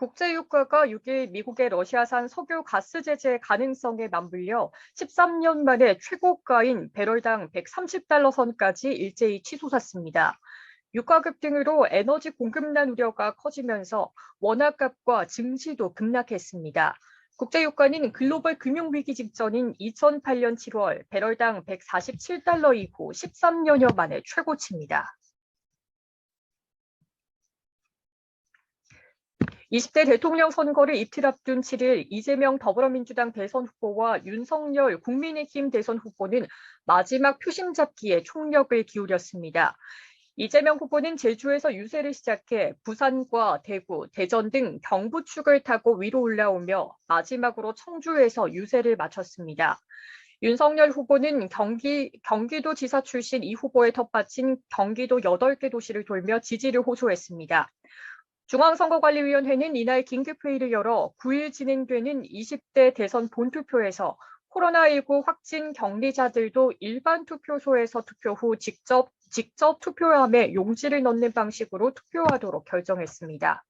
국제유가가 6일 미국의 러시아산 석유 가스 제재 가능성에 맞물려 13년 만에 최고가인 배럴당 130달러 선까지 일제히 치솟았습니다. 유가 급등으로 에너지 공급난 우려가 커지면서 원화값과 증시도 급락했습니다. 국제유가는 글로벌 금융위기 직전인 2008년 7월 배럴당 147달러 이후 13년여 만에 최고치입니다. 20대 대통령 선거를 이틀 앞둔 7일 이재명 더불어민주당 대선 후보와 윤석열 국민의힘 대선 후보는 마지막 표심 잡기에 총력을 기울였습니다. 이재명 후보는 제주에서 유세를 시작해 부산과 대구, 대전 등 경부 축을 타고 위로 올라오며 마지막으로 청주에서 유세를 마쳤습니다. 윤석열 후보는 경기, 경기도 지사 출신 이 후보의 텃밭인 경기도 8개 도시를 돌며 지지를 호소했습니다. 중앙선거관리위원회는 이날 긴급회의를 열어 9일 진행되는 20대 대선 본투표에서 코로나19 확진 격리자들도 일반 투표소에서 투표 후 직접, 직접 투표함에 용지를 넣는 방식으로 투표하도록 결정했습니다.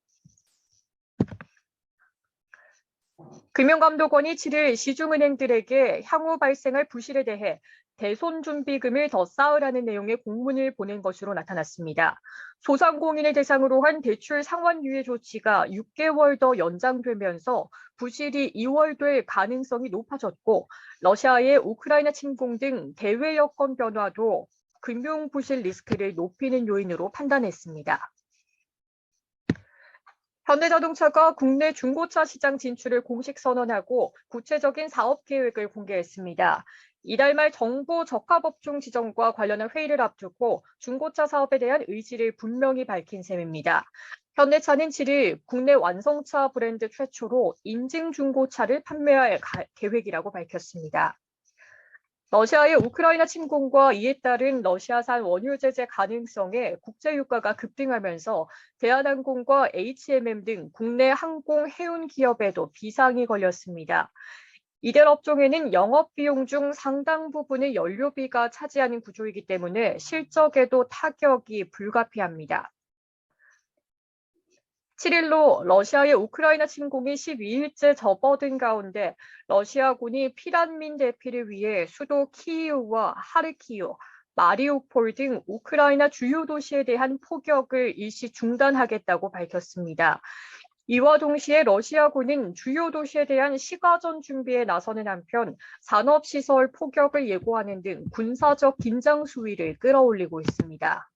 금융감독원이 7일 시중은행들에게 향후 발생할 부실에 대해 대손 준비금을 더 쌓으라는 내용의 공문을 보낸 것으로 나타났습니다. 소상공인을 대상으로 한 대출 상환 유예 조치가 6개월 더 연장되면서 부실이 2월 될 가능성이 높아졌고 러시아의 우크라이나 침공 등 대외 여건 변화도 금융 부실 리스크를 높이는 요인으로 판단했습니다. 현대자동차가 국내 중고차 시장 진출을 공식 선언하고 구체적인 사업 계획을 공개했습니다. 이달 말 정부 적합업종 지정과 관련한 회의를 앞두고 중고차 사업에 대한 의지를 분명히 밝힌 셈입니다. 현대차는 7일 국내 완성차 브랜드 최초로 인증 중고차를 판매할 계획이라고 밝혔습니다. 러시아의 우크라이나 침공과 이에 따른 러시아산 원유 제재 가능성에 국제 유가가 급등하면서 대한항공과 HMM 등 국내 항공 해운 기업에도 비상이 걸렸습니다. 이들 업종에는 영업 비용 중 상당 부분을 연료비가 차지하는 구조이기 때문에 실적에도 타격이 불가피합니다. 7일로 러시아의 우크라이나 침공이 12일째 접어든 가운데 러시아군이 피란민 대피를 위해 수도 키이우와 하르키우, 마리우폴 등 우크라이나 주요 도시에 대한 포격을 일시 중단하겠다고 밝혔습니다. 이와 동시에 러시아군은 주요 도시에 대한 시가전 준비에 나서는 한편 산업시설 포격을 예고하는 등 군사적 긴장 수위를 끌어올리고 있습니다.